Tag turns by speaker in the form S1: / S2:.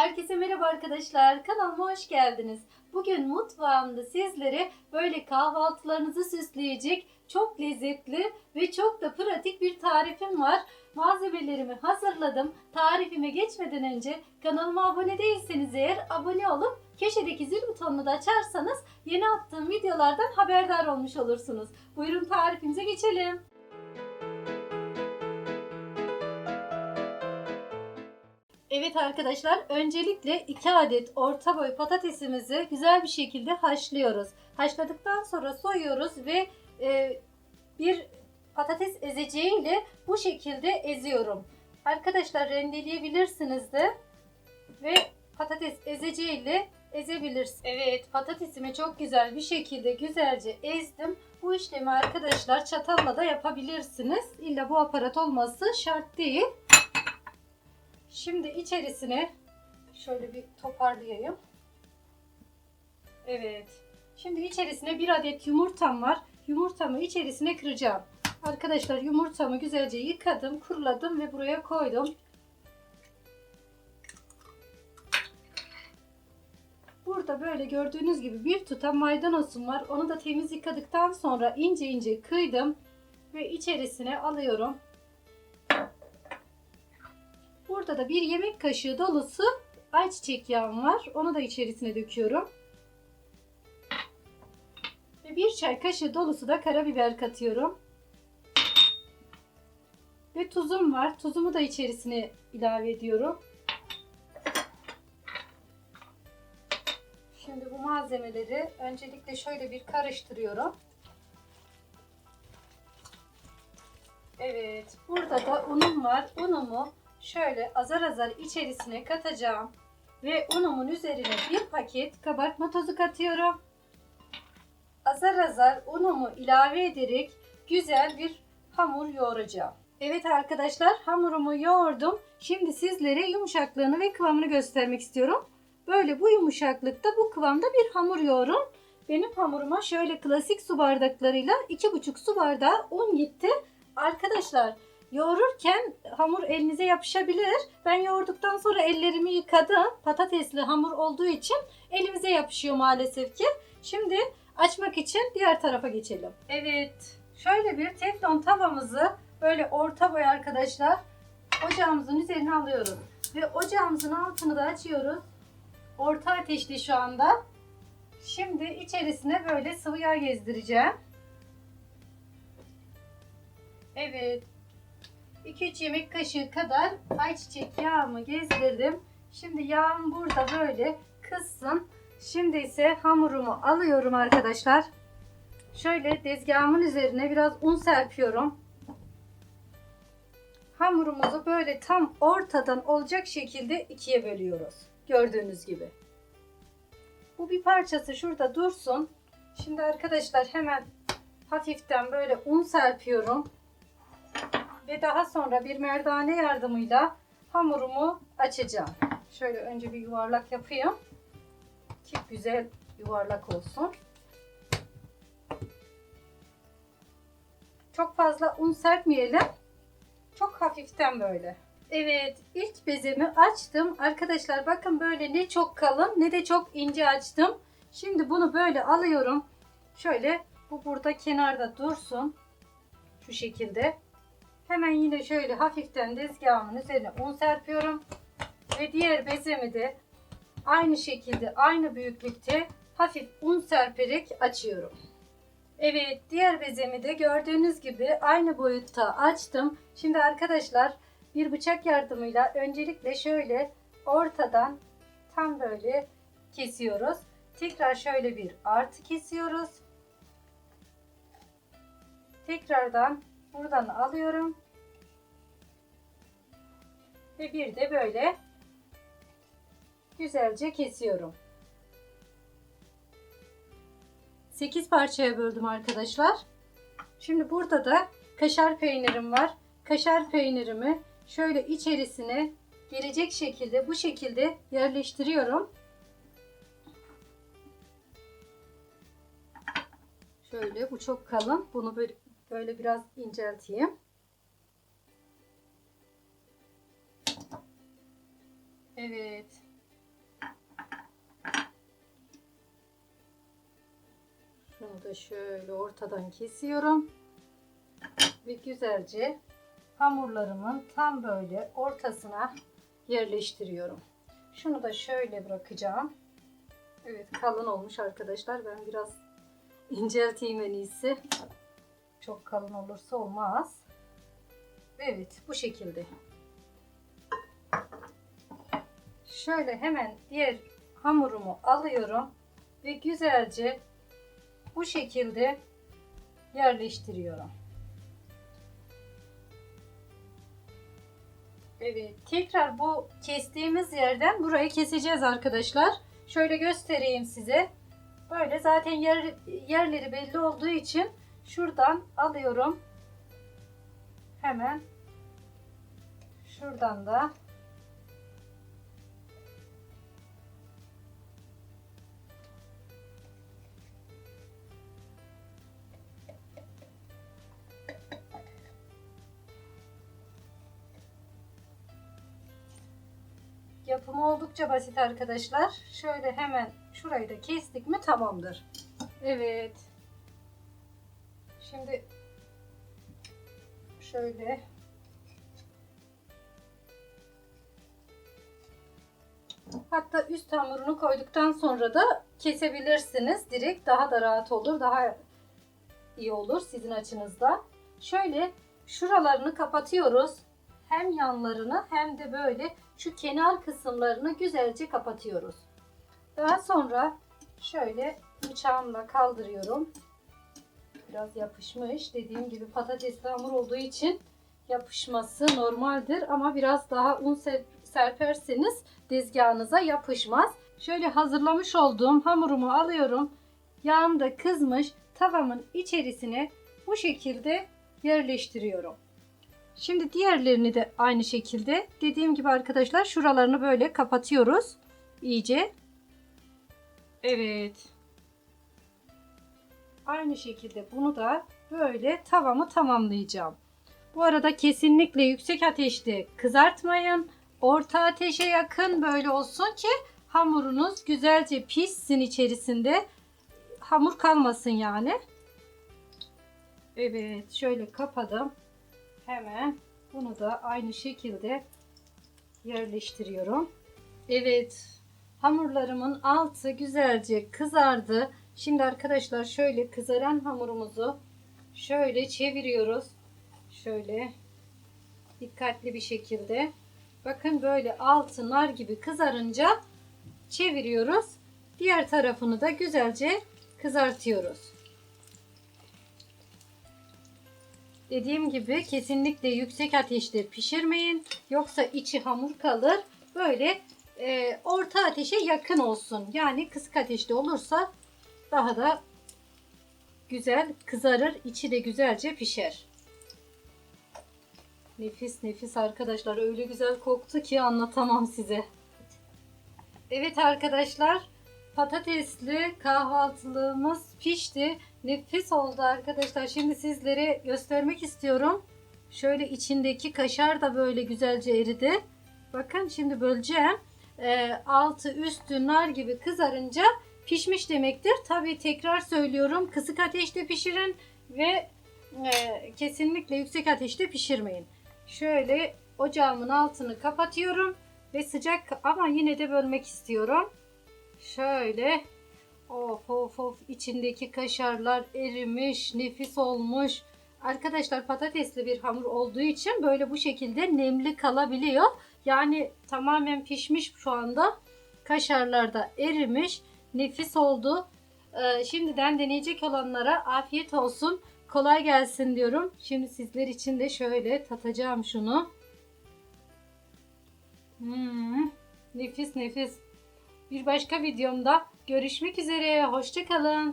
S1: Herkese merhaba arkadaşlar. Kanalıma hoş geldiniz. Bugün mutfağımda sizlere böyle kahvaltılarınızı süsleyecek çok lezzetli ve çok da pratik bir tarifim var. Malzemelerimi hazırladım. Tarifime geçmeden önce kanalıma abone değilseniz eğer abone olup köşedeki zil butonunu da açarsanız yeni attığım videolardan haberdar olmuş olursunuz. Buyurun tarifimize geçelim. Evet arkadaşlar öncelikle 2 adet orta boy patatesimizi güzel bir şekilde haşlıyoruz. Haşladıktan sonra soyuyoruz ve e, bir patates ezeceğiyle bu şekilde eziyorum. Arkadaşlar rendeleyebilirsiniz de ve patates ezeceğiyle ezebilirsiniz. Evet patatesimi çok güzel bir şekilde güzelce ezdim. Bu işlemi arkadaşlar çatalla da yapabilirsiniz. İlla bu aparat olması şart değil. Şimdi içerisine şöyle bir toparlayayım. Evet. Şimdi içerisine bir adet yumurtam var. Yumurtamı içerisine kıracağım. Arkadaşlar yumurtamı güzelce yıkadım, kuruladım ve buraya koydum. Burada böyle gördüğünüz gibi bir tutam maydanozum var. Onu da temiz yıkadıktan sonra ince ince kıydım ve içerisine alıyorum. Burada da bir yemek kaşığı dolusu ayçiçek yağım var. Onu da içerisine döküyorum. Ve bir çay kaşığı dolusu da karabiber katıyorum. Ve tuzum var. Tuzumu da içerisine ilave ediyorum. Şimdi bu malzemeleri öncelikle şöyle bir karıştırıyorum. Evet, burada da unum var. Unumu şöyle azar azar içerisine katacağım. Ve unumun üzerine bir paket kabartma tozu katıyorum. Azar azar unumu ilave ederek güzel bir hamur yoğuracağım. Evet arkadaşlar hamurumu yoğurdum. Şimdi sizlere yumuşaklığını ve kıvamını göstermek istiyorum. Böyle bu yumuşaklıkta bu kıvamda bir hamur yoğurun. Benim hamuruma şöyle klasik su bardaklarıyla 2,5 su bardağı un gitti. Arkadaşlar yoğururken hamur elinize yapışabilir. Ben yoğurduktan sonra ellerimi yıkadım. Patatesli hamur olduğu için elimize yapışıyor maalesef ki. Şimdi açmak için diğer tarafa geçelim. Evet. Şöyle bir teflon tavamızı böyle orta boy arkadaşlar ocağımızın üzerine alıyoruz. Ve ocağımızın altını da açıyoruz. Orta ateşli şu anda. Şimdi içerisine böyle sıvı yağ gezdireceğim. Evet. 2-3 yemek kaşığı kadar ayçiçek yağımı gezdirdim. Şimdi yağım burada böyle kızsın. Şimdi ise hamurumu alıyorum arkadaşlar. Şöyle tezgahımın üzerine biraz un serpiyorum. Hamurumuzu böyle tam ortadan olacak şekilde ikiye bölüyoruz. Gördüğünüz gibi. Bu bir parçası şurada dursun. Şimdi arkadaşlar hemen hafiften böyle un serpiyorum. Ve daha sonra bir merdane yardımıyla hamurumu açacağım. Şöyle önce bir yuvarlak yapayım. Ki güzel yuvarlak olsun. Çok fazla un serpmeyelim. Çok hafiften böyle. Evet ilk bezemi açtım. Arkadaşlar bakın böyle ne çok kalın ne de çok ince açtım. Şimdi bunu böyle alıyorum. Şöyle bu burada kenarda dursun. Şu şekilde. Hemen yine şöyle hafiften tezgahımın üzerine un serpiyorum. Ve diğer bezemi de aynı şekilde aynı büyüklükte hafif un serperek açıyorum. Evet diğer bezemi de gördüğünüz gibi aynı boyutta açtım. Şimdi arkadaşlar bir bıçak yardımıyla öncelikle şöyle ortadan tam böyle kesiyoruz. Tekrar şöyle bir artı kesiyoruz. Tekrardan buradan alıyorum. Ve bir de böyle güzelce kesiyorum. 8 parçaya böldüm arkadaşlar. Şimdi burada da kaşar peynirim var. Kaşar peynirimi şöyle içerisine gelecek şekilde bu şekilde yerleştiriyorum. Şöyle bu çok kalın. Bunu böyle, Böyle biraz incelteyim. Evet. Şunu da şöyle ortadan kesiyorum. Ve güzelce hamurlarımın tam böyle ortasına yerleştiriyorum. Şunu da şöyle bırakacağım. Evet kalın olmuş arkadaşlar. Ben biraz incelteyim en iyisi. Çok kalın olursa olmaz. Evet bu şekilde. Şöyle hemen diğer hamurumu alıyorum ve güzelce bu şekilde yerleştiriyorum. Evet, tekrar bu kestiğimiz yerden burayı keseceğiz arkadaşlar. Şöyle göstereyim size. Böyle zaten yer, yerleri belli olduğu için şuradan alıyorum. Hemen şuradan da Yapımı oldukça basit arkadaşlar. Şöyle hemen şurayı da kestik mi tamamdır. Evet. Şimdi şöyle Hatta üst hamurunu koyduktan sonra da kesebilirsiniz. Direkt daha da rahat olur. Daha iyi olur sizin açınızda. Şöyle şuralarını kapatıyoruz. Hem yanlarını hem de böyle şu kenar kısımlarını güzelce kapatıyoruz. Daha sonra şöyle bıçağımla kaldırıyorum. Biraz yapışmış. Dediğim gibi patatesli hamur olduğu için yapışması normaldir ama biraz daha un ser- serperseniz dezgahınıza yapışmaz. Şöyle hazırlamış olduğum hamurumu alıyorum. Yağım da kızmış. Tavamın içerisine bu şekilde yerleştiriyorum. Şimdi diğerlerini de aynı şekilde dediğim gibi arkadaşlar şuralarını böyle kapatıyoruz iyice. Evet. Aynı şekilde bunu da böyle tavamı tamamlayacağım. Bu arada kesinlikle yüksek ateşte kızartmayın. Orta ateşe yakın böyle olsun ki hamurunuz güzelce pişsin içerisinde. Hamur kalmasın yani. Evet şöyle kapadım. Hemen bunu da aynı şekilde yerleştiriyorum. Evet hamurlarımın altı güzelce kızardı. Şimdi arkadaşlar şöyle kızaran hamurumuzu şöyle çeviriyoruz. Şöyle dikkatli bir şekilde. Bakın böyle altı nar gibi kızarınca çeviriyoruz. Diğer tarafını da güzelce kızartıyoruz. Dediğim gibi kesinlikle yüksek ateşte pişirmeyin. Yoksa içi hamur kalır. Böyle e, orta ateşe yakın olsun. Yani kısık ateşte olursa daha da güzel kızarır. içi de güzelce pişer. Nefis nefis arkadaşlar. Öyle güzel koktu ki anlatamam size. Evet arkadaşlar. Patatesli kahvaltılığımız pişti. Nefis oldu arkadaşlar. Şimdi sizlere göstermek istiyorum. Şöyle içindeki kaşar da böyle güzelce eridi. Bakın şimdi böleceğim. Ee, altı üstü nar gibi kızarınca pişmiş demektir. Tabii tekrar söylüyorum. Kısık ateşte pişirin ve e, kesinlikle yüksek ateşte pişirmeyin. Şöyle ocağımın altını kapatıyorum ve sıcak ama yine de bölmek istiyorum. Şöyle of of of içindeki kaşarlar erimiş, nefis olmuş. Arkadaşlar patatesli bir hamur olduğu için böyle bu şekilde nemli kalabiliyor. Yani tamamen pişmiş şu anda. Kaşarlar da erimiş. Nefis oldu. Ee, şimdiden deneyecek olanlara afiyet olsun. Kolay gelsin diyorum. Şimdi sizler için de şöyle tatacağım şunu. Hmm, nefis nefis. Bir başka videomda görüşmek üzere. Hoşçakalın.